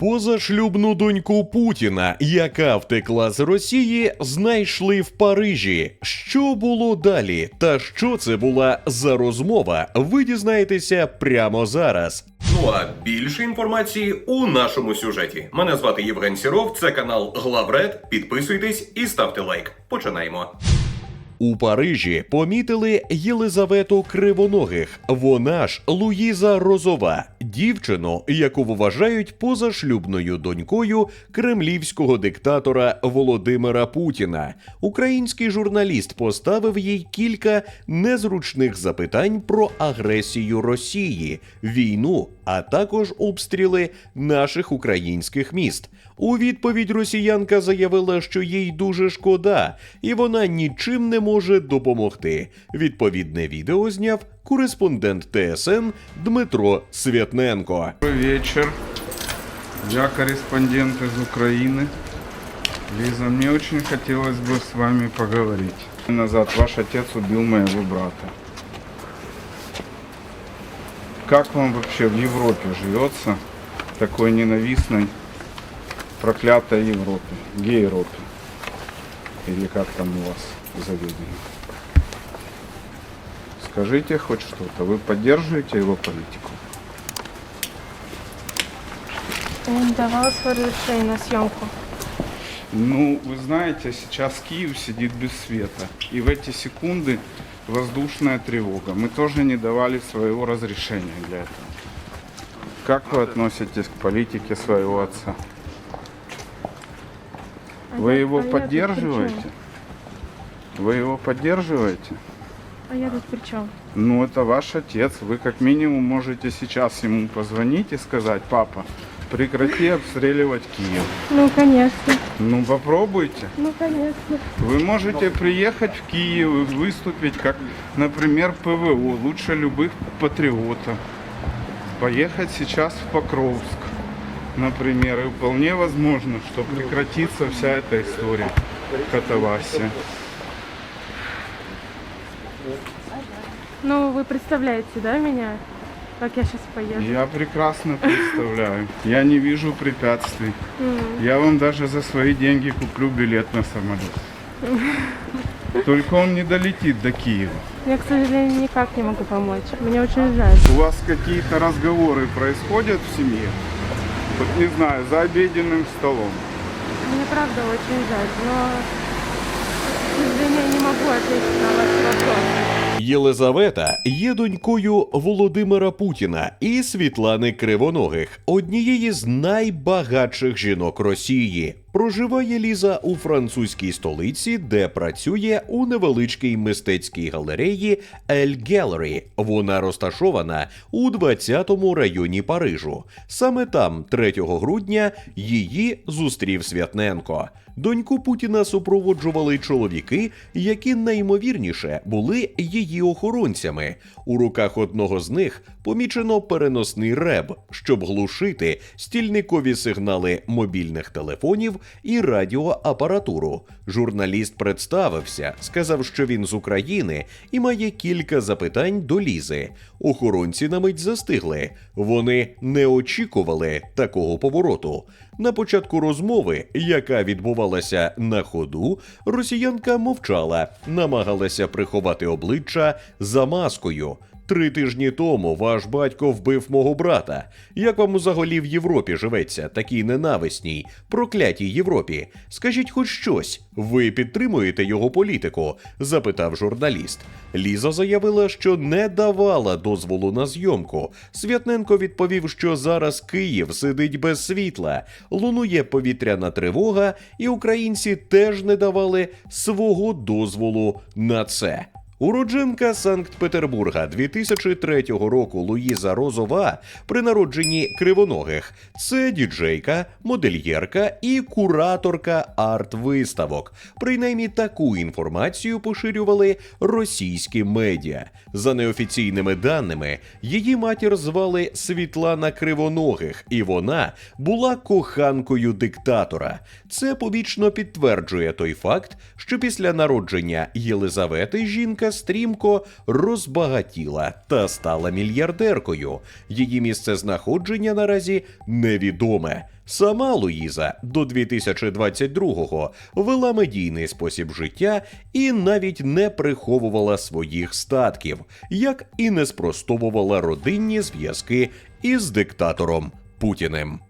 Позашлюбну доньку Путіна, яка втекла з Росії, знайшли в Парижі. Що було далі? Та що це була за розмова? Ви дізнаєтеся прямо зараз. Ну а більше інформації у нашому сюжеті. Мене звати Євген Сіров, це канал Главред. Підписуйтесь і ставте лайк. Починаємо. У Парижі помітили Єлизавету Кривоногих. Вона ж Луїза Розова, дівчину, яку вважають позашлюбною донькою кремлівського диктатора Володимира Путіна. Український журналіст поставив їй кілька незручних запитань про агресію Росії, війну, а також обстріли наших українських міст. У відповідь росіянка заявила, що їй дуже шкода, і вона нічим не може допомогти. Відповідне відео зняв кореспондент ТСН Дмитро Святненко. Добрый вечер. Я корреспондент из Украины. Лиза, мне очень хотелось бы с вами поговорить. Назад ваш отец убил моего брата. Как вам вообще в Европе живется, такой ненавистной, проклятой Европе, гей-Европе? Или как там у вас заведено? Скажите хоть что-то. Вы поддерживаете его политику? Я не давала свое разрешение на съемку. Ну, вы знаете, сейчас Киев сидит без света. И в эти секунды воздушная тревога. Мы тоже не давали своего разрешения для этого. Как вы относитесь к политике своего отца? Вы его а поддерживаете? Вы его поддерживаете? А я тут при чем? Ну, это ваш отец. Вы как минимум можете сейчас ему позвонить и сказать, папа, прекрати обстреливать Киев. Ну, конечно. Ну, попробуйте. Ну, конечно. Вы можете приехать в Киев и выступить как, например, ПВО, лучше любых патриотов. Поехать сейчас в Покровск, например, и вполне возможно, что прекратится вся эта история катавасия. Ну, вы представляете, да, меня? Как я сейчас поеду? Я прекрасно представляю. Я не вижу препятствий. Я вам даже за свои деньги куплю билет на самолет. Только он не долетит до Киева. Я, к сожалению, никак не могу помочь. Мне очень жаль. У вас какие-то разговоры происходят в семье? Вот не знаю, за обеденным столом. Мне правда очень жаль, но, к сожалению, не могу ответить на ваш вопрос. Єлизавета є донькою Володимира Путіна і Світлани Кривоногих, однієї з найбагатших жінок Росії. Проживає Ліза у французькій столиці, де працює у невеличкій мистецькій галереї Ель Gallery. Вона розташована у 20-му районі Парижу. Саме там, 3 грудня, її зустрів Святненко. Доньку Путіна супроводжували чоловіки, які найімовірніше були її охоронцями. У руках одного з них помічено переносний реб, щоб глушити стільникові сигнали мобільних телефонів і радіоапаратуру. Журналіст представився, сказав, що він з України і має кілька запитань до Лізи. Охоронці на мить застигли. Вони не очікували такого повороту. На початку розмови, яка відбувалася на ходу, росіянка мовчала, намагалася приховати обличчя за маскою. Три тижні тому ваш батько вбив мого брата. Як вам взагалі в Європі живеться, такій ненависній, проклятій Європі? Скажіть хоч щось. Ви підтримуєте його політику? запитав журналіст. Ліза заявила, що не давала дозволу на зйомку. Святненко відповів, що зараз Київ сидить без світла, лунує повітряна тривога, і українці теж не давали свого дозволу на це. Уродженка Санкт-Петербурга 2003 року Луїза Розова при народженні кривоногих. Це діджейка, модельєрка і кураторка арт-виставок. Принаймні таку інформацію поширювали російські медіа. За неофіційними даними, її матір звали Світлана Кривоногих, і вона була коханкою диктатора. Це побічно підтверджує той факт, що після народження Єлизавети жінка стрімко розбагатіла та стала мільярдеркою. Її місце знаходження наразі невідоме. Сама Луїза до 2022-го вела медійний спосіб життя і навіть не приховувала своїх статків, як і не спростовувала родинні зв'язки із диктатором Путіним.